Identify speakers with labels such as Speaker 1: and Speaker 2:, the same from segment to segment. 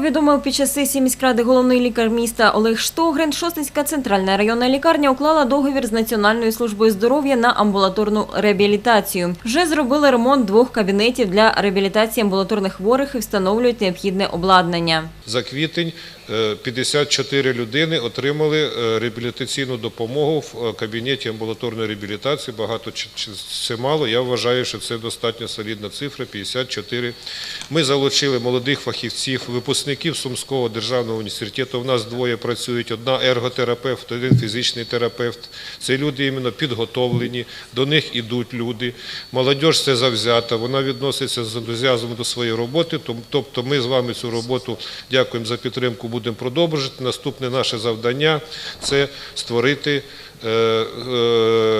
Speaker 1: повідомив під час сесії міськради головний лікар міста Олег Штогрин, Шостинська центральна районна лікарня уклала договір з Національною службою здоров'я на амбулаторну реабілітацію. Вже зробили ремонт двох кабінетів для реабілітації амбулаторних хворих і встановлюють необхідне обладнання.
Speaker 2: За квітень 54 людини отримали е, реабілітаційну допомогу в е, кабінеті амбулаторної реабілітації. Багато це мало. Я вважаю, що це достатньо солідна цифра 54. Ми залучили молодих фахівців, випускників Сумського державного університету. У нас двоє працюють: одна ерготерапевт, один фізичний терапевт. Це люди іменно підготовлені, до них ідуть люди. Молодь це завзята, вона відноситься з ентузіазмом до своєї роботи. Тобто ми з вами цю роботу дякуємо за підтримку, будемо продовжувати. Наступне наше завдання це створити е, е,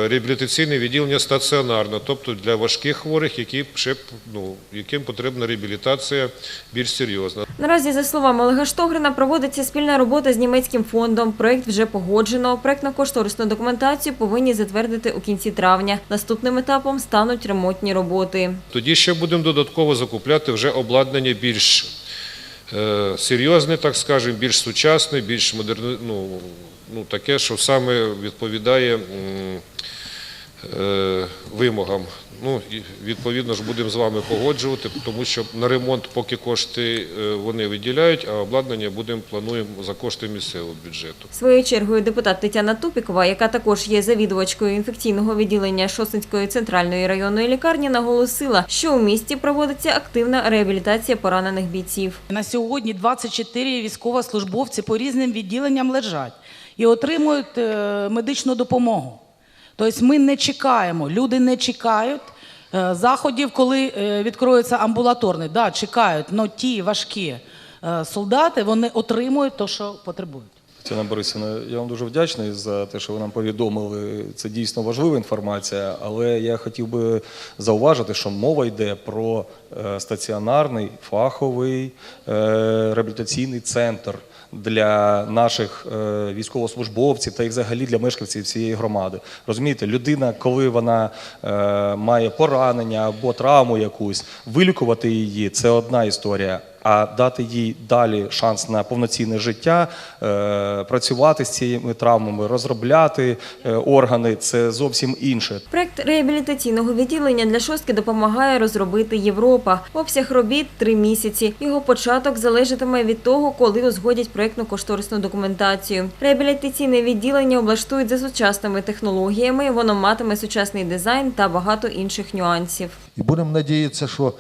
Speaker 2: реабілітаційне відділення стаціонарно, тобто для важких хворих, які ще, ну, яким потрібна реабілітація більш серйозна.
Speaker 1: Наразі, за словами Олега Штогрина, проводиться спільна робота з німецьким фондом. Проект вже погоджено. Проектно-кошторисну документацію повинні затвердити у кінці травня. Наступним етапом стануть ремонтні роботи.
Speaker 2: Тоді ще будемо додатково закупляти вже обладнання більш серйозне, так скажемо, більш сучасне, більш модерне, ну, ну, таке, що саме відповідає е, вимогам. Ну, і відповідно ж будемо з вами погоджувати, тому що на ремонт поки кошти е, вони виділяють, а обладнання будемо плануємо за кошти місцевого бюджету.
Speaker 1: Своєю чергою депутат Тетяна Тупікова, яка також є завідувачкою інфекційного відділення Шосинської центральної районної лікарні, наголосила, що у місті проводиться активна реабілітація поранених бійців.
Speaker 3: На сьогодні 24 військовослужбовці по різним відділенням лежать і отримують е, медичну допомогу. Тобто ми не чекаємо, люди не чекають е, заходів, коли е, відкроється амбулаторний. Да, чекають, але ті важкі е, солдати вони отримують те, що потребують.
Speaker 4: Тетяна Борисівна, я вам дуже вдячний за те, що ви нам повідомили. Це дійсно важлива інформація, але я хотів би зауважити, що мова йде про е, стаціонарний фаховий е, реабілітаційний центр для наших е, військовослужбовців та і взагалі для мешканців цієї громади. Розумієте, людина, коли вона має поранення або травму якусь, вилікувати її це одна історія. А дати їй далі шанс на повноцінне життя, е, працювати з цими травмами, розробляти е, органи це зовсім інше.
Speaker 1: Проект реабілітаційного відділення для шостки допомагає розробити Європа. Обсяг робіт три місяці. Його початок залежатиме від того, коли узгодять проектну кошторисну документацію. Реабілітаційне відділення облаштують за сучасними технологіями. Воно матиме сучасний дизайн та багато інших нюансів.
Speaker 5: І будемо надіятися, що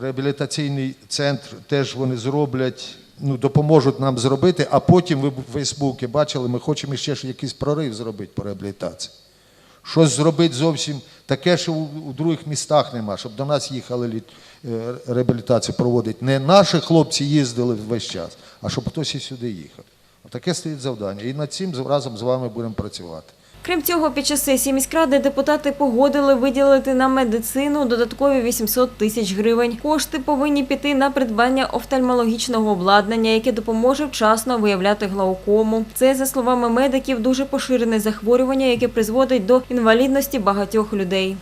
Speaker 5: реабілітаційний центр теж вони зроблять, ну, допоможуть нам зробити, а потім ви в Фейсбуці бачили, ми хочемо ще ж якийсь прорив зробити по реабілітації. Щось зробити зовсім таке, що у, у других містах нема, щоб до нас їхали літ- е, реабілітацію проводити. Не наші хлопці їздили весь час, а щоб хтось і сюди їхав. Таке стоїть завдання. І над цим разом з вами будемо працювати.
Speaker 1: Крім цього, під час сесії міськради депутати погодили виділити на медицину додаткові 800 тисяч гривень. Кошти повинні піти на придбання офтальмологічного обладнання, яке допоможе вчасно виявляти глаукому. Це, за словами медиків, дуже поширене захворювання, яке призводить до інвалідності багатьох людей.